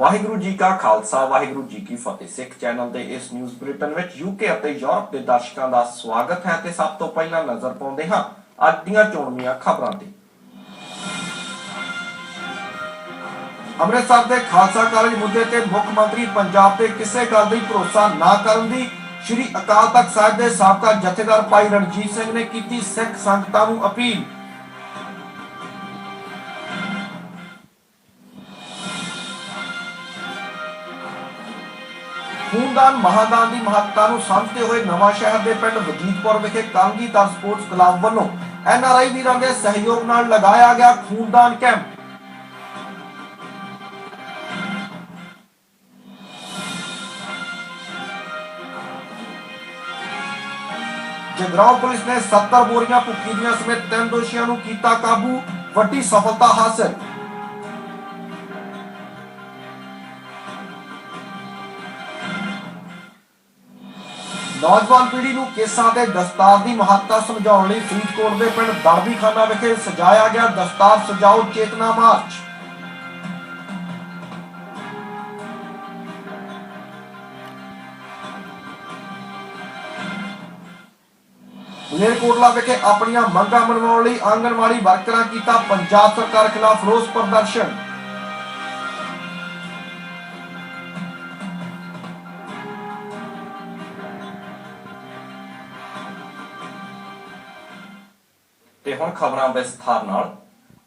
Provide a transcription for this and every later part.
ਵਾਹਿਗੁਰੂ ਜੀ ਕਾ ਖਾਲਸਾ, ਵਾਹਿਗੁਰੂ ਜੀ ਕੀ ਫਤਿਹ। ਸਿੱਖ ਚੈਨਲ ਦੇ ਇਸ ਨਿਊਜ਼ ਬੁਲੇਟਿਨ ਵਿੱਚ ਯੂਕੇ ਅਤੇ ਯੂਰਪ ਦੇ ਦਰਸ਼ਕਾਂ ਦਾ ਸਵਾਗਤ ਹੈ ਤੇ ਸਭ ਤੋਂ ਪਹਿਲਾਂ ਨਜ਼ਰ ਪਾਉਂਦੇ ਹਾਂ ਅੱਜ ਦੀਆਂ ਚੋਣਵੀਆਂ ਖਬਰਾਂ ਤੇ। ਅੰਮ੍ਰਿਤਸਰ ਦੇ ਖਾਲਸਾ ਕਾਲਜ ਮੁੱਦੇ ਤੇ ਮੁੱਖ ਮੰਤਰੀ ਪੰਜਾਬ ਤੇ ਕਿਸੇ ਗੱਲ ਦੀ ਭਰੋਸਾ ਨਾ ਕਰਨ ਦੀ ਸ਼੍ਰੀ ਅਕਾਲ ਤਖਤ ਸਾਹਿਬ ਦੇ ਸਾਬਕਾ ਜਥੇਦਾਰ ਭਾਈ ਰਣਜੀਤ ਸਿੰਘ ਨੇ ਕੀਤੀ ਸਿੱਖ ਸੰਗਤਾਂ ਨੂੰ ਅਪੀਲ। ਖੂਨਦਾਨ ਮਹਾਦਾਨ ਦੀ ਮਹੱਤਤਾ ਨੂੰ ਸਮਝਦੇ ਹੋਏ ਨਵਾਂ ਸ਼ਹਿਰ ਦੇ ਪਿੰਡ ਵਜੀਦਪੁਰ ਵਿਖੇ ਕਾਂਗੀਦਾਰ ਸਪੋਰਟਸ ਕਲੱਬ ਵੱਲੋਂ ਐਨਆਰਆਈ ਵੀਰਾਂ ਦੇ ਸਹਿਯੋਗ ਨਾਲ ਲਗਾਇਆ ਗਿਆ ਖੂਨਦਾਨ ਕੈਂਪ। ਜਗਰਾਉਂ ਪੁਲਿਸ ਨੇ 70 ਬੋਰੀਆਂ ਭੁੱਕੀ ਦੀਆਂ ਸਮੇਤ ਤਿੰਨ ਦੋਸ਼ੀਆਂ ਨੂੰ ਕੀਤਾ ਕਾਬੂ। ਵੱਡੀ ਸਫਲਤਾ ਹਾਸਲ। ਨੌਜਵਾਨ ਪੀੜ੍ਹੀ ਨੂੰ ਕੇਸਾਂ ਤੇ ਦਸਤਾਰ ਦੀ ਮਹੱਤਤਾ ਸਮਝਾਉਣ ਲਈ ਫਰੀਦਕੋਟ ਦੇ ਪਿੰਡ ਦੜਬੀ ਵਿਖੇ ਸਜਾਇਆ ਗਿਆ ਦਸਤਾਰ ਸਜਾਓ ਚੇਤਨਾ ਮਾਰਚ। ਮਲੇਰਕੋਟਲਾ ਵਿਖੇ ਆਪਣੀਆਂ ਮੰਗਾਂ ਮਨਵਾਉਣ ਲਈ ਆਂਗਣਵਾੜੀ ਵਰਕਰਾਂ ਕੀਤਾ ਪੰਜਾਬ ਸਰਕਾਰ ਖਿਲਾਫ ਰੋਸ ਪ੍ਰਦਰਸ਼ਨ। ਤੇ ਹੁਣ ਖਬਰਾਂ ਵਿਸਥਾਰ ਨਾਲ।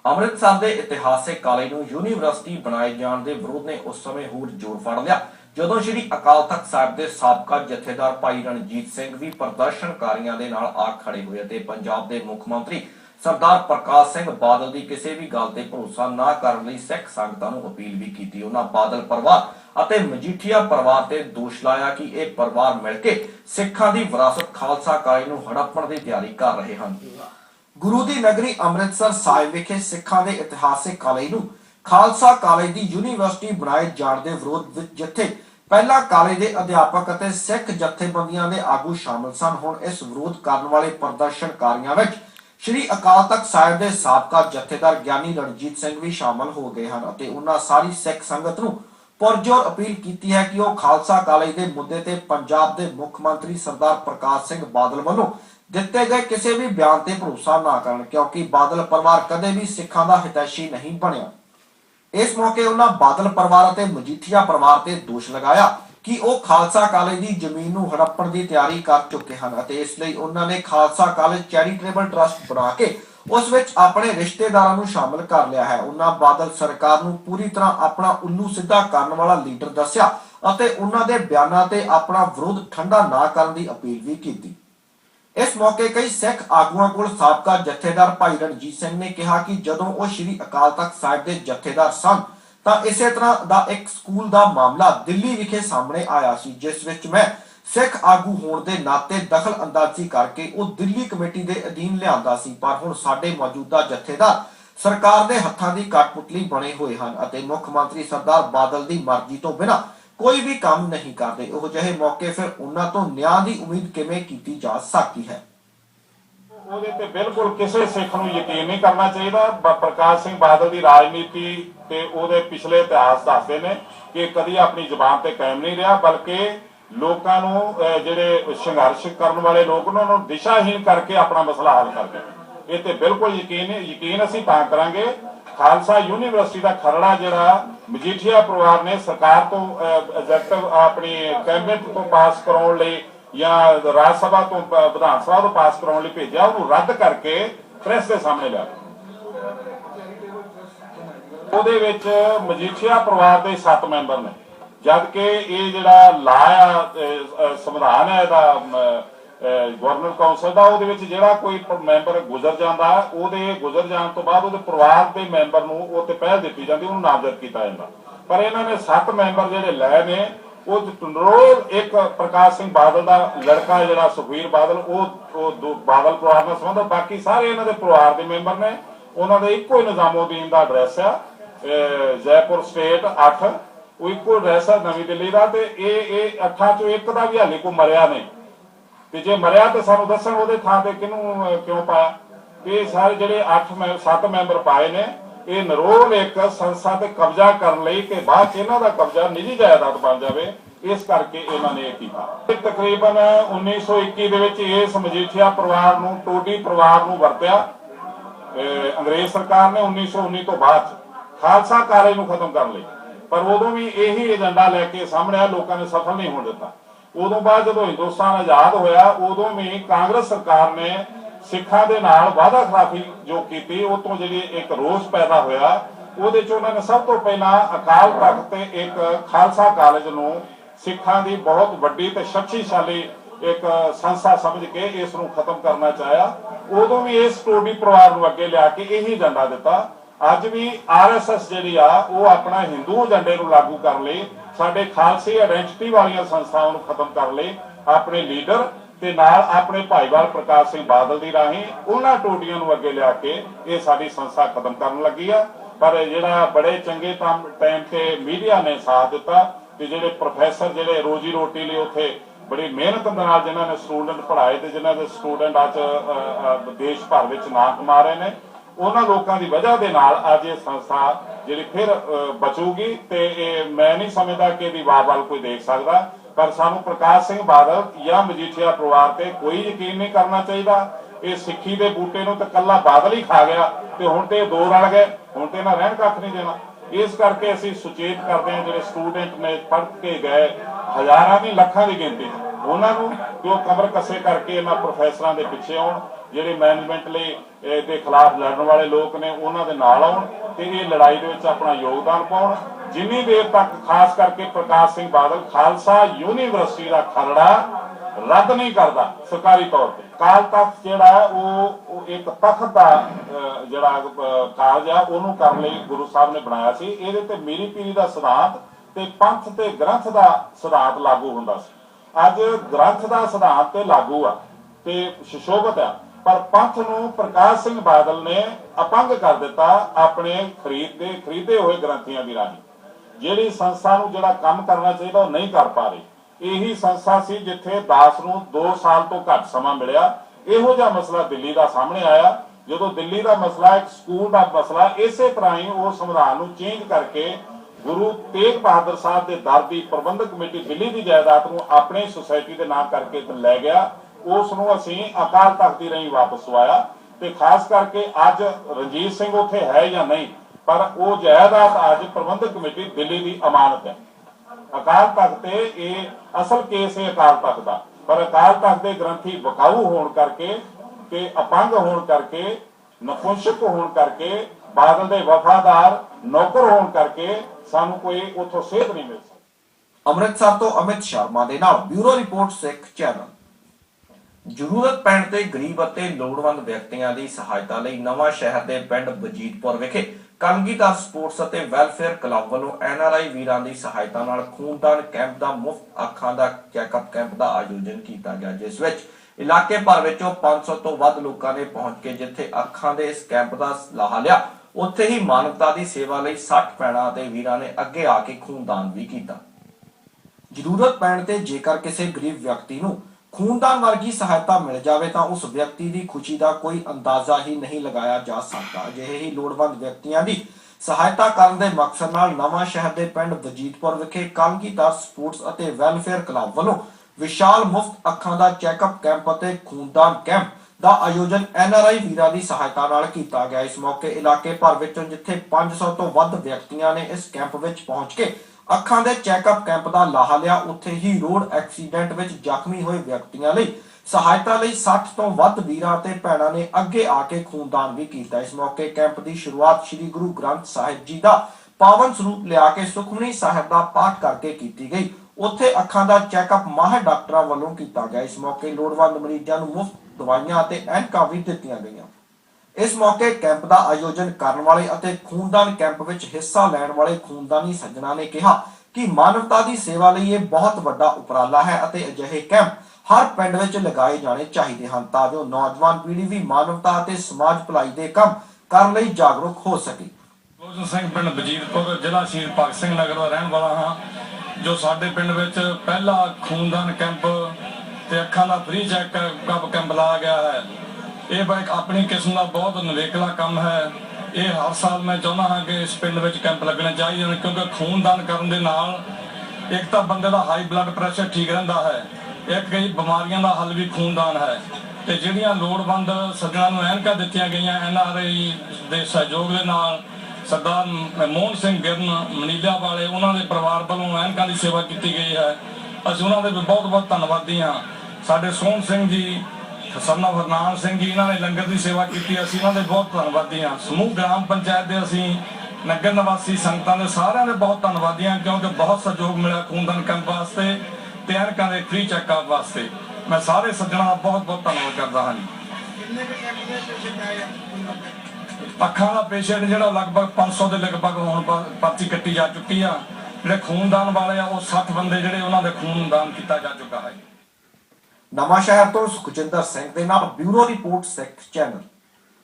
ਅੰਮ੍ਰਿਤਸਰ ਦੇ ਇਤਿਹਾਸਿਕ ਕਾਲਜ ਨੂੰ ਯੂਨੀਵਰਸਿਟੀ ਬਣਾਏ ਜਾਣ ਦੇ ਵਿਰੋਧ ਨੇ ਉਸ ਸਮੇਂ ਹੋਰ ਜ਼ੋਰ ਫੜ ਲਿਆ। ਜਦੋਂ ਸ੍ਰੀ ਅਕਾਲ ਤਖਤ ਸਾਹਿਬ ਦੇ ਸਾਬਕਾ ਜਥੇਦਾਰ ਭਾਈ ਰਣਜੀਤ ਸਿੰਘ ਵੀ ਪ੍ਰਦਰਸ਼ਨਕਾਰੀਆਂ ਦੇ ਨਾਲ ਆ ਖੜੇ ਹੋਏ ਤੇ ਪੰਜਾਬ ਦੇ ਮੁੱਖ ਮੰਤਰੀ ਸਰਦਾਰ ਪ੍ਰਕਾਸ਼ ਸਿੰਘ ਬਾਦਲ ਦੀ ਕਿਸੇ ਵੀ ਗੱਲ ਤੇ ਭਰੋਸਾ ਨਾ ਕਰਨ ਲਈ ਸਿੱਖ ਸੰਗਤਾਂ ਨੂੰ ਅਪੀਲ ਵੀ ਕੀਤੀ। ਉਹਨਾਂ ਬਾਦਲ ਪਰਿਵਾਰ ਅਤੇ ਮਜੀਠੀਆ ਪਰਿਵਾਰ ਤੇ ਦੋਸ਼ ਲਾਇਆ ਕਿ ਇਹ ਪਰਿਵਾਰ ਮਿਲ ਕੇ ਸਿੱਖਾਂ ਦੀ ਵਿਰਾਸਤ ਖਾਲਸਾ ਕਾਲਜ ਨੂੰ ਹੜੱਪਣ ਦੀ ਤਿਆਰੀ ਕਰ ਰਹੇ ਹਨ। ਗੁਰੂ ਦੀ ਨਗਰੀ ਅੰਮ੍ਰਿਤਸਰ ਸਾਹਿਬ ਵਿਖੇ ਸਿੱਖਾਂ ਦੇ ਇਤਿਹਾਸਿਕ ਕਾਲਜ ਨੂੰ ਖਾਲਸਾ ਕਾਲਜ ਦੀ ਯੂਨੀਵਰਸਿਟੀ ਬਣਾਏ ਜਾਣ ਦੇ ਵਿਰੋਧ ਵਿੱਚ ਜਿੱਥੇ ਪਹਿਲਾਂ ਕਾਲਜ ਦੇ ਅਧਿਆਪਕ ਅਤੇ ਸਿੱਖ ਜਥੇਬੰਦੀਆਂ ਦੇ ਆਗੂ ਸ਼ਾਮਲ ਸਨ, ਹੁਣ ਇਸ ਵਿਰੋਧ ਕਰਨ ਵਾਲੇ ਪ੍ਰਦਰਸ਼ਨਕਾਰੀਆਂ ਵਿੱਚ ਸ਼੍ਰੀ ਅਕਾਲ ਤਖਤ ਸਾਹਿਬ ਦੇ ਸਾਬਕਾ ਜਥੇਦਾਰ ਗਿਆਨੀ ਰਣਜੀਤ ਸਿੰਘ ਵੀ ਸ਼ਾਮਲ ਹੋ ਗਏ ਹਨ ਅਤੇ ਉਹਨਾਂ ਸਾਰੀ ਸਿੱਖ ਸੰਗਤ ਨੂੰ ਪੁਰਜੋਰ ਅਪੀਲ ਕੀਤੀ ਹੈ ਕਿ ਉਹ ਖਾਲਸਾ ਕਾਲਜ ਦੇ ਮੁੱਦੇ ਤੇ ਪੰਜਾਬ ਦੇ ਮੁੱਖ ਮੰਤਰੀ ਸਰਦਾਰ ਪ੍ਰਕਾਸ਼ ਸਿੰਘ ਬਾਦਲ ਵੱਲੋਂ ਦਿੱਤੇ ਗਏ ਕਿਸੇ ਵੀ ਬਿਆਨ ਤੇ ਭਰੋਸਾ ਨਾ ਕਰਨ, ਕਿਉਂਕਿ ਬਾਦਲ ਪਰਿਵਾਰ ਕਦੇ ਵੀ ਸਿੱਖਾਂ ਦਾ ਹਿਤੈਸ਼ੀ ਨਹੀਂ ਬਣਿਆ। ਇਸ ਮੌਕੇ ਉਹਨਾਂ ਬਾਦਲ ਪਰਿਵਾਰ ਅਤੇ ਮਜੀਠੀਆ ਪਰਿਵਾਰ ਤੇ ਦੋਸ਼ ਲਗਾਇਆ ਕਿ ਉਹ ਖਾਲਸਾ ਕਾਲਜ ਦੀ ਜ਼ਮੀਨ ਨੂੰ ਹੜੱਪਣ ਦੀ ਤਿਆਰੀ ਕਰ ਚੁੱਕੇ ਹਨ ਅਤੇ ਇਸ ਲਈ ਉਹਨਾਂ ਨੇ ਖਾਲਸਾ ਕਾਲਜ ਚੈਰੀਟੇਬਲ ਟਰਸਟ ਬਣਾ ਕੇ ਉਸ ਵਿੱਚ ਆਪਣੇ ਰਿਸ਼ਤੇਦਾਰਾਂ ਨੂੰ ਸ਼ਾਮਲ ਕਰ ਲਿਆ ਹੈ। ਉਹਨਾਂ ਬਾਦਲ ਸਰਕਾਰ ਨੂੰ ਪੂਰੀ ਤਰ੍ਹਾਂ ਆਪਣਾ ਉੱਲੂ ਸਿੱਧਾ ਕਰਨ ਵਾਲਾ ਲੀਡਰ ਦੱਸਿਆ ਅਤੇ ਉਹਨਾਂ ਦੇ ਬਿਆਨਾਂ ਤੇ ਆਪਣਾ ਵਿਰੋਧ ਠੰਡਾ ਨਾ ਕਰਨ ਦੀ ਅਪੀਲ ਵੀ ਕੀਤੀ। ਇਸ ਮੌਕੇ ਕਈ ਸਿੱਖ ਆਗੂਆਂ ਕੋਲ ਸਾਬਕਾ ਜਥੇਦਾਰ ਭਾਈ ਰਣਜੀਤ ਸਿੰਘ ਨੇ ਕਿਹਾ ਕਿ ਜਦੋਂ ਉਹ ਸ੍ਰੀ ਅਕਾਲ ਤਖਤ ਸਾਹਿਬ ਦੇ ਜਥੇਦਾਰ ਸਨ, ਤਾਂ ਇਸੇ ਤਰ੍ਹਾਂ ਦਾ ਇੱਕ ਸਕੂਲ ਦਾ ਮਾਮਲਾ ਦਿੱਲੀ ਵਿਖੇ ਸਾਹਮਣੇ ਆਇਆ ਸੀ, ਜਿਸ ਵਿੱਚ ਮੈਂ ਸਿੱਖ ਆਗੂ ਹੋਣ ਦੇ ਨਾਤੇ ਦਖਲ ਅੰਦਾਜ਼ੀ ਕਰਕੇ ਉਹ ਦਿੱਲੀ ਕਮੇਟੀ ਦੇ ਅਧੀਨ ਲਿਆਂਦਾ ਸੀ, ਪਰ ਹੁਣ ਸਾਡੇ ਮੌਜੂਦਾ ਜਥੇਦਾਰ ਸਰਕਾਰ ਦੇ ਹੱਥਾਂ ਦੀ ਕਠਪੁਤਲੀ ਬਣੇ ਹੋਏ ਹਨ ਅਤੇ ਮੁੱਖ ਮੰਤਰੀ ਸਰਦਾਰ ਬਾਦਲ ਦੀ ਮਰਜ਼ੀ ਤੋਂ ਬਿਨਾਂ ਕੋਈ ਵੀ ਕੰਮ ਨਹੀਂ ਕਰਦੇ। ਉਹ ਜਿਹੇ ਮੌਕੇ ਫਿਰ ਉਹਨਾਂ ਤੋਂ ਨਿਆਂ ਦੀ ਉਮੀਦ ਕਿਵੇਂ ਕੀਤੀ ਜਾ ਸਕਦੀ ਹੈ? ਉਹਦੇ ਤੇ ਬਿਲਕੁਲ ਕਿਸੇ ਸਿੱਖ ਨੂੰ ਯਕੀਨ ਨਹੀਂ ਕਰਨਾ ਚਾਹੀਦਾ। ਪ੍ਰਕਾਸ਼ ਸਿੰਘ ਬਾਦਲ ਦੀ ਰਾਜਨੀਤੀ ਤੇ ਉਹਦੇ ਪਿਛਲੇ ਇਤਿਹਾਸ ਦੱਸਦੇ ਨੇ ਕਿ ਕਦੀ ਆਪਣੀ ਜ਼ੁਬਾਨ ਤੇ ਕਾਇਮ ਨਹੀਂ ਰਿਹਾ, ਬਲਕਿ ਲੋਕਾਂ ਨੂੰ ਜਿਹੜੇ ਸੰਘਰਸ਼ ਕਰਨ ਵਾਲੇ ਲੋਕ ਉਹਨਾਂ ਨੂੰ ਦਿਸ਼ਾਹੀਨ ਕਰਕੇ ਆਪਣਾ ਮਸਲਾ ਹੱਲ ਕਰਦੇ ਇਹ ਤੇ ਬਿਲਕੁਲ ਯਕੀਨ ਯਕੀਨ ਅਸੀਂ ਤਾਂ ਕਰਾਂਗੇ ਖਾਲਸਾ ਯੂਨੀਵਰਸਿਟੀ ਦਾ ਖਰੜਾ ਜਿਹੜਾ ਮਜੀਠੀਆ ਪਰਿਵਾਰ ਨੇ ਸਰਕਾਰ ਤੋਂ ਐਗਜ਼ੈਕਟਿਵ ਆਪਣੀ ਕੈਬਨਿਟ ਤੋਂ ਪਾਸ ਕਰਾਉਣ ਲਈ ਜਾਂ ਰਾਜ ਸਭਾ ਤੋਂ ਵਿਧਾਨ ਸਭਾ ਤੋਂ ਪਾਸ ਕਰਾਉਣ ਲਈ ਭੇਜਿਆ, ਉਹਨੂੰ ਰੱਦ ਕਰਕੇ ਪ੍ਰੈਸ ਦੇ ਸਾਹਮਣੇ ਲਿਆ। ਉਹਦੇ ਵਿੱਚ ਮਜੀਠੀਆ ਪਰਿਵਾਰ ਦੇ 7 ਮੈਂਬਰ ਨੇ। ਜਦ ਕਿ ਇਹ ਜਿਹੜਾ ਲਾ ਆ ਸੰਵਿਧਾਨ ਹੈ ਇਹਦਾ ਗਵਰਨਰ ਕੌਂਸਲ ਦਾ, ਉਹਦੇ ਵਿੱਚ ਜਿਹੜਾ ਕੋਈ ਮੈਂਬਰ ਗੁਜ਼ਰ ਜਾਂਦਾ, ਉਹਦੇ ਗੁਜ਼ਰ ਜਾਣ ਤੋਂ ਬਾਅਦ ਉਹਦੇ ਪਰਿਵਾਰ ਦੇ ਮੈਂਬਰ ਨੂੰ ਉਹ ਤੇ ਪਹਿਲ ਦਿੱਤੀ ਜਾਂਦੀ, ਉਹਨੂੰ ਨਾਮਜ਼ਦ ਕੀਤਾ ਜਾਂਦਾ। ਪਰ ਇਹਨਾਂ ਨੇ 7 ਮੈਂਬਰ ਜਿਹੜੇ ਲਏ ਨੇ, ਉਹ ਟੰਡਰੋਲ ਇੱਕ ਪ੍ਰਕਾਸ਼ ਸਿੰਘ ਬਾਦਲ ਦਾ ਲੜਕਾ ਜਿਹੜਾ ਸੁਖਵੀਰ ਬਾਦਲ, ਉਹ ਉਹ ਬਾਦਲ ਪਰਿਵਾਰ ਨਾਲ ਸੰਬੰਧ ਬਾਕੀ ਸਾਰੇ ਇਹਨਾਂ ਦੇ ਪਰਿਵਾਰ ਦੇ ਮੈਂਬਰ ਨੇ, ਉਹਨਾਂ ਦਾ ਇੱਕੋ ਹੀ ਨਿਜ਼ਾਮਉਦੀਨ ਦਾ ਐਡਰੈਸ ਆ ਜੈਪੁਰ ਸਟੇਟ 8 ਉਹ ਇੱਕੋ ਐਡਰੈਸ ਆ ਨਵੀਂ ਦਿੱਲੀ ਦਾ, ਤੇ ਇਹ ਇਹ ਅੱਠਾਂ ਚੋਂ ਇੱਕ ਦਾ ਵੀ ਹਾਲੇ ਕੋਈ ਮਰਿਆ ਨਹੀਂ। ਤੇ ਜੇ ਮਰਿਆ ਤੇ ਸਾਨੂੰ ਦੱਸਣ ਉਹਦੇ ਥਾਂ ਤੇ ਕਿਹਨੂੰ ਕਿਉਂ ਪਾਇਆ? ਇਹ ਸਾਰੇ ਜਿਹੜੇ 8 ਮੈਂ 7 ਮੈਂਬਰ ਪਾਏ ਨੇ, ਇਹ ਨਰੋਲ ਇੱਕ ਸੰਸਥਾ ਤੇ ਕਬਜ਼ਾ ਕਰਨ ਲਈ ਕਿ ਬਾਅਦ 'ਚ ਇਹਨਾਂ ਦਾ ਕਬਜ਼ਾ ਨਿੱਜੀ ਜਾਇਦਾਦ ਬਣ ਜਾਵੇ, ਇਸ ਕਰਕੇ ਇਹਨਾਂ ਨੇ ਇਹ ਕੀਤਾ। ਇਹ ਤਕਰੀਬਨ 1921 ਦੇ ਵਿੱਚ ਇਸ ਮਜੀਠੀਆ ਪਰਿਵਾਰ ਨੂੰ, ਟੋਡੀ ਪਰਿਵਾਰ ਨੂੰ ਵਰਤਿਆ। ਅੰਗਰੇਜ਼ ਸਰਕਾਰ ਨੇ 1919 ਤੋਂ ਬਾਅਦ 'ਚ ਖਾਲਸਾ ਕਾਰਜ ਨੂੰ ਖਤਮ ਕਰਨ ਲਈ। ਪਰ ਉਦੋਂ ਵੀ ਇਹੀ ਏਜੰਡਾ ਲੈ ਕੇ ਸਾਹਮਣੇ ਆ ਲੋਕਾਂ ਨੇ ਸਫਲ ਨਹੀਂ ਹੋਣ ਦਿੱਤਾ। ਉਦੋਂ ਬਾਅਦ ਜਦੋਂ ਹਿੰਦੁਸਤਾਨ ਆਜ਼ਾਦ ਹੋਇਆ, ਉਦੋਂ ਵੀ ਕਾਂਗਰਸ ਸਰਕਾਰ ਨੇ ਸਿੱਖਾਂ ਦੇ ਨਾਲ ਵਾਅਦਾ ਖਿਲਾਫੀ ਜੋ ਕੀਤੀ, ਉਹ ਤੋਂ ਜਿਹੜੀ ਇੱਕ ਰੋਸ ਪੈਦਾ ਹੋਇਆ, ਉਹਦੇ ਚ ਉਹਨਾਂ ਨੇ ਸਭ ਤੋਂ ਪਹਿਲਾਂ ਅਕਾਲ ਤਖਤ ਤੇ ਇੱਕ ਖਾਲਸਾ ਕਾਲਜ ਨੂੰ ਸਿੱਖਾਂ ਦੀ ਬਹੁਤ ਵੱਡੀ ਤੇ ਸ਼ਕਤੀਸ਼ਾਲੀ ਇੱਕ ਸੰਸਥਾ ਸਮਝ ਕੇ ਇਸ ਨੂੰ ਖਤਮ ਕਰਨਾ ਚਾਹਿਆ। ਉਦੋਂ ਵੀ ਇਸ ਟੋਡੀ ਪਰਿਵਾਰ ਨੂੰ ਅੱਗੇ ਲਿਆ ਕੇ ਇਹੀ ਏਜੰਡਾ ਦਿੱਤਾ। ਅੱਜ ਵੀ ਆਰਐਸਐਸ ਜਿਹੜੀ ਆ, ਉਹ ਆਪਣਾ ਹਿੰਦੂ ਏਜੰਡੇ ਨੂੰ ਲਾਗੂ ਕਰਨ ਲਈ ਸਾਡੇ ਖਾਲਸੀ ਆਇਡੈਂਟੀਟੀ ਵਾਲੀਆਂ ਸੰਸਥਾਵਾਂ ਨੂੰ ਖਤਮ ਕਰਨ ਲਈ ਆਪਣੇ ਲੀਡਰ ਤੇ ਨਾਲ ਆਪਣੇ ਭਾਈਵਾਲ ਪ੍ਰਕਾਸ਼ ਸਿੰਘ ਬਾਦਲ ਦੀ ਰਾਹੀਂ ਉਹਨਾਂ ਟੋਟੀਆਂ ਨੂੰ ਅੱਗੇ ਲਿਆ ਕੇ ਇਹ ਸਾਡੀ ਸੰਸਥਾ ਖਤਮ ਕਰਨ ਲੱਗੀ ਆ। ਪਰ ਜਿਹੜਾ ਬੜੇ ਚੰਗੇ ਟਾਈਮ ਤੇ ਮੀਡੀਆ ਨੇ ਸਾਥ ਦਿੱਤਾ ਤੇ ਜਿਹੜੇ ਪ੍ਰੋਫੈਸਰ ਜਿਹੜੇ ਰੋਜੀ ਰੋਟੀ ਲਈ ਉੱਥੇ ਬੜੀ ਮਿਹਨਤ ਨਾਲ ਜਿਨ੍ਹਾਂ ਨੇ ਸਟੂਡੈਂਟ ਪੜ੍ਹਾਏ ਤੇ ਜਿਨ੍ਹਾਂ ਦੇ ਸਟੂਡੈਂਟ ਅੱਜ ਦੇਸ਼ ਭਰ ਵਿੱਚ ਨਾਂ ਕਮਾ ਰਹੇ ਨੇ ਉਹਨਾਂ ਲੋਕਾਂ ਦੀ ਵਜ੍ਹਾ ਦੇ ਨਾਲ ਅੱਜ ਇਹ ਸੰਸਥਾ ਜਿਹੜੀ ਫਿਰ ਬਚੂਗੀ ਤੇ ਇਹ ਮੈਂ ਨਹੀਂ ਸਮਝਦਾ ਕਿ ਇਹਦੀ ਵਾਹ ਕੋਈ ਦੇਖ ਸਕਦਾ, ਪਰ ਸਾਨੂੰ ਪ੍ਰਕਾਸ਼ ਸਿੰਘ ਬਾਦਲ ਜਾਂ ਮਜੀਠੀਆ ਪਰਿਵਾਰ ਤੇ ਕੋਈ ਯਕੀਨ ਨਹੀਂ ਕਰਨਾ ਚਾਹੀਦਾ। ਇਹ ਸਿੱਖੀ ਦੇ ਬੂਟੇ ਨੂੰ ਤਾਂ ਕੱਲਾ ਬਾਦਲ ਹੀ ਖਾ ਗਿਆ ਤੇ ਹੁਣ ਤੇ ਇਹ ਦੋ ਰਲ ਗਏ, ਹੁਣ ਤੇ ਇਹਨਾਂ ਰਹਿਣ ਕੱਖ ਨਹੀਂ ਦੇਣਾ। ਇਸ ਕਰਕੇ ਅਸੀਂ ਸੁਚੇਤ ਕਰਦੇ ਹਾਂ, ਜਿਹੜੇ ਸਟੂਡੈਂਟ ਨੇ ਪੜ੍ਹ ਕੇ ਗਏ, ਹਜ਼ਾਰਾਂ ਦੀ ਲੱਖਾਂ ਦੀ ਗਿਣਤੀ 'ਚ ਉਹਨਾਂ ਨੂੰ ਕਿ ਉਹ ਕਮਰ ਕੱਸੇ ਕਰਕੇ ਇਹਨਾਂ ਪ੍ਰੋਫੈਸਰਾਂ ਦੇ ਪਿੱਛੇ ਆਉਣ, ਜਿਹੜੇ ਮੈਨੇਜਮੈਂਟ ਲਈ ਦੇ ਖਿਲਾਫ ਲੜਨ ਵਾਲੇ ਲੋਕ ਨੇ, ਉਹਨਾਂ ਦੇ ਨਾਲ ਆਉਣ ਤੇ ਇਹ ਲੜਾਈ ਦੇ ਵਿੱਚ ਆਪਣਾ ਯੋਗਦਾਨ ਪਾਉਣ। ਜਿੰਨੀ ਦੇਰ ਤੱਕ ਖਾਸ ਕਰਕੇ ਪ੍ਰਕਾਸ਼ ਸਿੰਘ ਬਾਦਲ ਖਾਲਸਾ ਯੂਨੀਵਰਸਿਟੀ ਦਾ ਖਰੜਾ ਰੱਦ ਨਹੀਂ ਕਰਦਾ ਸਰਕਾਰੀ ਤੌਰ ਤੇ। ਕਾਲ ਤਖਤ ਜਿਹੜਾ ਉਹ ਇੱਕ ਤਖਤ ਦਾ ਜਿਹੜਾ ਕਾਰਜ ਆ, ਉਹਨੂੰ ਕਰਨ ਲਈ ਗੁਰੂ ਸਾਹਿਬ ਨੇ ਬਣਾਇਆ ਸੀ। ਇਹਦੇ ਤੇ ਮੀਰੀ ਪੀਰੀ ਦਾ ਸਿਧਾਂਤ ਤੇ ਪੰਥ ਤੇ ਗ੍ਰੰਥ ਦਾ ਸਿਧਾਂਤ ਲਾਗੂ ਹੁੰਦਾ ਸੀ। ਅੱਜ ਗ੍ਰੰਥ ਦਾ ਸਿਧਾਂਤ ਤੇ ਲਾਗੂ ਆ ਤੇ ਸ਼ਿਸ਼ੋਭਤ ਆ। ਪਰ ਪੰਥ ਨੂੰ ਪ੍ਰਕਾਸ਼ ਸਿੰਘ ਬਾਦਲ ਨੇ ਅਪੰਗ ਕਰ ਦਿੱਤਾ ਆਪਣੇ ਖਰੀਦਦੇ ਖਰੀਦੇ ਹੋਏ ਗ੍ਰੰਥੀਆਂ ਦੀ ਰਾਹੀਂ। ਜਿਹੜੀ ਸੰਸਥਾ ਨੂੰ ਜਿਹੜਾ ਕੰਮ ਕਰਨਾ ਚਾਹੀਦਾ ਉਹ ਨਹੀਂ ਕਰ ਪਾ ਰਹੀ। ਇਹੀ ਸੰਸਥਾ ਸੀ ਜਿੱਥੇ ਦਾਸ ਨੂੰ 2 ਸਾਲ ਤੋਂ ਘੱਟ ਸਮਾਂ ਮਿਲਿਆ। ਇਹੋ ਜਿਹਾ ਮਸਲਾ ਦਿੱਲੀ ਦਾ ਸਾਹਮਣੇ ਆਇਆ। ਜਦੋਂ ਦਿੱਲੀ ਦਾ ਮਸਲਾ ਇੱਕ ਸਕੂਲ ਦਾ ਮਸਲਾ, ਇਸੇ ਤਰ੍ਹਾਂ ਹੀ ਉਹ ਸੰਵਿਧਾਨ ਨੂੰ ਚੇਂਜ ਕਰਕੇ ਗੁਰੂ ਤੇਗ ਬਹਾਦਰ ਸਾਹਿਬ ਦੇ ਦਰ ਦੀ ਪ੍ਰਬੰਧਕ ਕਮੇਟੀ ਦਿੱਲੀ ਦੀ ਜਾਇਦਾਦ ਨੂੰ ਆਪਣੇ ਸੁਸਾਇਟੀ ਦੇ ਨਾਮ ਕਰਕੇ ਲੈ ਗਿਆ। ਉਸ ਨੂੰ ਅਸੀਂ ਅਕਾਲ ਤਖਤ ਦੀ ਰਹੀ ਵਾਪਸ ਸਵਾਇਆ ਤੇ ਖਾਸ ਕਰਕੇ ਅੱਜ ਰਣਜੀਤ ਸਿੰਘ ਉੱਥੇ ਹੈ ਜਾਂ ਨਹੀਂ, ਪਰ ਉਹ ਜਾਇਦਾਦ ਅੱਜ ਪ੍ਰਬੰਧਕ ਕਮੇਟੀ ਦਿੱਲੀ ਦੀ ਅਮਾਨਤ ਹੈ। ਅਕਾਲ ਤਖਤ ਤੇ ਇਹ ਅਸਲ ਕੇਸ ਹੈ ਅਕਾਲ ਤਖਤ ਦਾ। ਪਰ ਅਕਾਲ ਤਖਤ ਦੇ ਗ੍ਰੰਥੀ ਬਕਾਊ ਹੋਣ ਕਰਕੇ ਤੇ ਅਪੰਗ ਹੋਣ ਕਰਕੇ, ਨਪੁੰਸਕ ਹੋਣ ਕਰਕੇ, ਬਾਦਲ ਦੇ ਵਫਾਦਾਰ, ਨੌਕਰ ਹੋਣ ਕਰਕੇ ਸਾਨੂੰ ਕੋਈ ਉਥੋਂ ਸੇਧ ਨਹੀਂ ਮਿਲ ਸਕਦੀ। ਅੰਮ੍ਰਿਤਸਰ ਤੋਂ ਅਮਿਤ ਸ਼ਰਮਾ ਦੇ ਨਾਲ ਬਿਊਰੋ ਰਿਪੋਰਟ, ਸਿੱਖ ਚੈਨਲ। ਜ਼ਰੂਰਤ ਪੈਣ ਤੇ ਗਰੀਬ ਅਤੇ ਲੋੜਵੰਦ ਵਿਅਕਤੀਆਂ ਦੀ ਸਹਾਇਤਾ ਲਈ ਨਵਾਂ ਸ਼ਹਿਰ ਦੇ ਪਿੰਡ ਬਜੀਤਪੁਰ ਵਿਖੇ ਕਲਗੀਧਰ ਸਪੋਰਟਸ ਅਤੇ ਵੈਲਫੇਅਰ ਕਲੱਬ ਵੱਲੋਂ ਐਨਆਰਆਈ ਵੀਰਾਂ ਦੀ ਸਹਾਇਤਾ ਨਾਲ ਖੂਨਦਾਨ ਕੈਂਪ ਦਾ ਮੁਫਤ ਅੱਖਾਂ ਦਾ ਚੈੱਕਅਪ ਕੈਂਪ ਦਾ ਆਯੋਜਨ ਕੀਤਾ ਗਿਆ, ਜਿਸ ਵਿੱਚ ਇਲਾਕੇ ਭਰ ਵਿੱਚੋਂ 500 ਤੋਂ ਵੱਧ ਲੋਕਾਂ ਨੇ ਪਹੁੰਚ ਕੇ ਜਿੱਥੇ ਅੱਖਾਂ ਦੇ ਇਸ ਕੈਂਪ ਦਾ ਲਾਹਾ ਲਿਆ। ਉੱਥੇ ਹੀ ਮਾਨਵਤਾ ਦੀ ਸੇਵਾ ਲਈ 60 ਪੈਣਾ ਅਤੇ ਵੀਰਾਂ ਨੇ ਅੱਗੇ ਆ ਕੇ ਖੂਨਦਾਨ ਵੀ ਕੀਤਾ। ਜ਼ਰੂਰਤ ਪੈਣ ਤੇ ਜੇਕਰ ਕਿਸੇ ਗਰੀਬ ਵਿਅਕਤੀ ਨੂੰ ਖੂਨਦਾਨ ਵਰਗੀ ਸਹਾਇਤਾ ਮਿਲ ਜਾਵੇ ਤਾਂ ਉਸ ਵਿਅਕਤੀ ਦੀ ਖੁਸ਼ੀ ਦਾ ਕੋਈ ਅੰਦਾਜ਼ਾ ਹੀ ਨਹੀਂ ਲਗਾਇਆ ਜਾ ਸਕਦਾ। ਅਜਿਹੇ ਹੀ ਲੋੜਵੰਦ ਵਿਅਕਤੀਆਂ ਦੀ ਸਹਾਇਤਾ ਕਰਨ ਦੇ ਮਕਸਦ ਨਾਲ ਨਵਾਂ ਸ਼ਹਿਰ ਦੇ ਪਿੰਡ ਵਜੀਦਪੁਰ ਵਿਖੇ ਕਲਗੀਧਰ ਸਪੋਰਟਸ ਅਤੇ ਵੈਲਫੇਅਰ ਕਲੱਬ ਵੱਲੋਂ ਵਿਸ਼ਾਲ ਮੁਫਤ ਅੱਖਾਂ ਦਾ ਚੈੱਕਅਪ ਕੈਂਪ ਅਤੇ ਖੂਨਦਾਨ ਕੈਂਪ ਦਾ ਆਯੋਜਨ ਐਨਆਰਆਈ ਵੀਰਾਂ ਦੀ ਸਹਾਇਤਾ ਨਾਲ ਕੀਤਾ ਗਿਆ। ਇਸ ਮੌਕੇ ਇਲਾਕੇ ਭਰ ਵਿੱਚੋਂ ਜਿੱਥੇ 500 ਤੋਂ ਵੱਧ ਵਿਅਕਤੀਆਂ ਨੇ ਇਸ ਕੈਂਪ ਵਿੱਚ ਪਹੁੰਚ ਕੇ ਅੱਖਾਂ ਦੇ ਚੈੱਕਅਪ ਕੈਂਪ ਦਾ ਲਾਹਾ ਲਿਆ, ਉੱਥੇ ਹੀ ਰੋਡ ਐਕਸੀਡੈਂਟ ਵਿੱਚ ਜ਼ਖਮੀ ਹੋਏ ਵਿਅਕਤੀਆਂ ਲਈ ਸਹਾਇਤਾ ਲਈ 60 ਤੋਂ ਵੱਧ ਵੀਰਾਂ ਤੇ ਭੈਣਾਂ ਨੇ ਅੱਗੇ ਆ ਕੇ ਖੂਨਦਾਨ ਵੀ ਕੀਤਾ। ਇਸ ਮੌਕੇ ਕੈਂਪ ਦੀ ਸ਼ੁਰੂਆਤ ਸ੍ਰੀ ਗੁਰੂ ਗ੍ਰੰਥ ਸਾਹਿਬ ਜੀ ਦਾ ਪਾਵਨ ਸਰੂਪ ਲਿਆ ਕੇ ਸੁਖਮਨੀ ਸਾਹਿਬ ਦਾ ਪਾਠ ਕਰਕੇ ਕੀਤੀ ਗਈ। ਉੱਥੇ ਅੱਖਾਂ ਦਾ ਚੈੱਕਅਪ ਮਾਹਰ ਡਾਕਟਰਾਂ ਵੱਲੋਂ ਕੀਤਾ ਗਿਆ। ਇਸ ਮੌਕੇ ਲੋੜਵੰਦ ਮਰੀਜ਼ਾਂ ਨੂੰ ਮੁਫਤ ਦਵਾਈਆਂ ਅਤੇ ਐਨਕਾਂ ਵੀ ਦਿੱਤੀਆਂ ਗਈਆਂ। ਇਸ ਮੌਕੇ ਕੈਂਪ ਦਾ ਆਯੋਜਨ ਕਰਨ ਵਾਲੇ ਅਤੇ ਖੂਨਦਾਨ ਕੈਂਪ ਵਿੱਚ ਹਿੱਸਾ ਲੈਣ ਵਾਲੇ ਖੂਨਦਾਨੀ ਸੱਜਣਾ ਨੇ ਕਿਹਾ ਕਿ ਮਾਨਵਤਾ ਦੀ ਸੇਵਾ ਲਈ ਇਹ ਬਹੁਤ ਵੱਡਾ ਉਪਰਾਲਾ ਹੈ ਅਤੇ ਅਜਿਹੇ ਕੈਂਪ ਹਰ ਪਿੰਡ ਵਿੱਚ ਲਗਾਏ ਜਾਣੇ ਚਾਹੀਦੇ ਹਨ ਤਾਂ ਜੋ ਨੌਜਵਾਨ ਪੀੜ੍ਹੀ ਵੀ ਮਾਨਵਤਾ ਅਤੇ ਸਮਾਜ ਭਲਾਈ ਦੇ ਕੰਮ ਕਰਨ ਲਈ ਜਾਗਰੂਕ ਹੋ ਸਕੇ। ਗੋਬਿੰਦ ਸਿੰਘ ਪਿੰਡ ਬਜੀਤਪੁਰ ਜ਼ਿਲ੍ਹਾ ਸ਼ਹੀਦ ਭਗਤ ਸਿੰਘ ਨਗਰ ਦਾ ਰਹਿਣ ਵਾਲਾ ਹਾਂ, ਜੋ ਸਾਡੇ ਪਿੰਡ ਵਿੱਚ ਪਹਿਲਾ ਖੂਨਦਾਨ ਕੈਂਪ ਤੇ ਅੱਖਾਂ ਦਾ ਫ੍ਰੀ ਚੈੱਕਅਪ ਕੈਂਪ ਲਾਇਆ ਗਿਆ ਹੈ। ਇਹ ਬਾਈਕ ਆਪਣੀ ਕਿਸਮ ਦਾ ਬਹੁਤ ਨਵੇਕਲਾ ਕੰਮ ਹੈ। ਇਹ ਹਰ ਸਾਲ ਮੈਂ ਚਾਹੁੰਦਾ ਹਾਂ ਕਿ ਇਸ ਪਿੰਡ ਵਿੱਚ ਕੈਂਪ ਲੱਗਣੇ ਚਾਹੀਦੇ ਹਨ ਕਿਉਂਕਿ ਖੂਨਦਾਨ ਕਰਨ ਦੇ ਨਾਲ ਇੱਕ ਤਾਂ ਬੰਦੇ ਦਾ ਹਾਈ ਬਲੱਡ ਪ੍ਰੈਸ਼ਰ ਠੀਕ ਰਹਿੰਦਾ ਹੈ। ਇੱਕ ਕਈ ਬਿਮਾਰੀਆਂ ਦਾ ਹੱਲ ਵੀ ਖੂਨਦਾਨ ਹੈ। ਤੇ ਜਿਹੜੀਆਂ ਲੋੜਵੰਦ ਸੱਜਣਾਂ ਨੂੰ ਐਨਕਾਂ ਦਿੱਤੀਆਂ ਗਈਆਂ ਐਨ ਆਰ ਆਈ ਦੇ ਸਹਿਯੋਗ ਦੇ ਨਾਲ, ਸਰਦਾਰ ਮ- ਮੋਹਨ ਸਿੰਘ ਗਿਰਨ ਮਨੀਲਾ ਵਾਲੇ, ਉਹਨਾਂ ਦੇ ਪਰਿਵਾਰ ਵੱਲੋਂ ਐਨਕਾਂ ਦੀ ਸੇਵਾ ਕੀਤੀ ਗਈ ਹੈ। ਅਸੀਂ ਉਹਨਾਂ ਦੇ ਵੀ ਬਹੁਤ ਬਹੁਤ ਧੰਨਵਾਦੀ ਹਾਂ। ਸਾਡੇ ਸੋਹਣ ਸਿੰਘ ਜੀ ਸਰਨਾ ਹਰਨਾਮ ਸਿੰਘ ਜੀ ਇਹਨਾਂ ਨੇ ਲੰਗਰ ਦੀ ਸੇਵਾ ਕੀਤੀ। ਅਸੀਂ ਇਹਨਾਂ ਦੇ ਬਹੁਤ ਧੰਨਵਾਦੀ ਹਾਂ। ਸਮੂਹ ਗ੍ਰਾਮ ਪੰਚਾਇਤ ਦੇ ਅਸੀਂ ਨਗਰ ਨਿਵਾਸੀ ਸੰਗਤਾਂ ਦੇ ਸਾਰਿਆਂ ਦੇ ਬਹੁਤ ਧੰਨਵਾਦੀ ਹਾਂ ਕਿਉਂਕਿ ਬਹੁਤ ਸਹਿਯੋਗ ਮਿਲਿਆ ਖੂਨਦਾਨ ਕੈਂਪ ਵਾਸਤੇ ਤੇ ਐਨਕਾਂ ਦੇ ਫ੍ਰੀ ਚੈੱਕਅਪ ਵਾਸਤੇ। ਮੈਂ ਸਾਰੇ ਸੱਜਣਾਂ ਦਾ ਬਹੁਤ ਬਹੁਤ ਧੰਨਵਾਦ ਕਰਦਾ ਹਾਂ ਜੀ। ਅੱਖਾਂ ਦਾ ਪੇਸ਼ੈਂਟ ਜਿਹੜਾ ਲਗਭਗ 500 ਦੇ ਲਗਭਗ ਹੁਣ ਪਰਚੀ ਕੱਟੀ ਜਾ ਚੁੱਕੀ ਆ। ਜਿਹੜੇ ਖੂਨਦਾਨ ਵਾਲੇ ਆ, ਉਹ 60 ਬੰਦੇ ਜਿਹੜੇ ਉਹਨਾਂ ਦੇ ਖੂਨਦਾਨ ਕੀਤਾ ਜਾ ਚੁੱਕਾ ਹੈ। ਨਵਾਂ ਸ਼ਹਿਰ ਤੋਂ ਸੁਖਜਿੰਦਰ ਸਿੰਘ ਦੇ ਨਾਲ ਬਿਊਰੋ ਰਿਪੋਰਟ ਸੈਕਟ ਚੈਨਲ।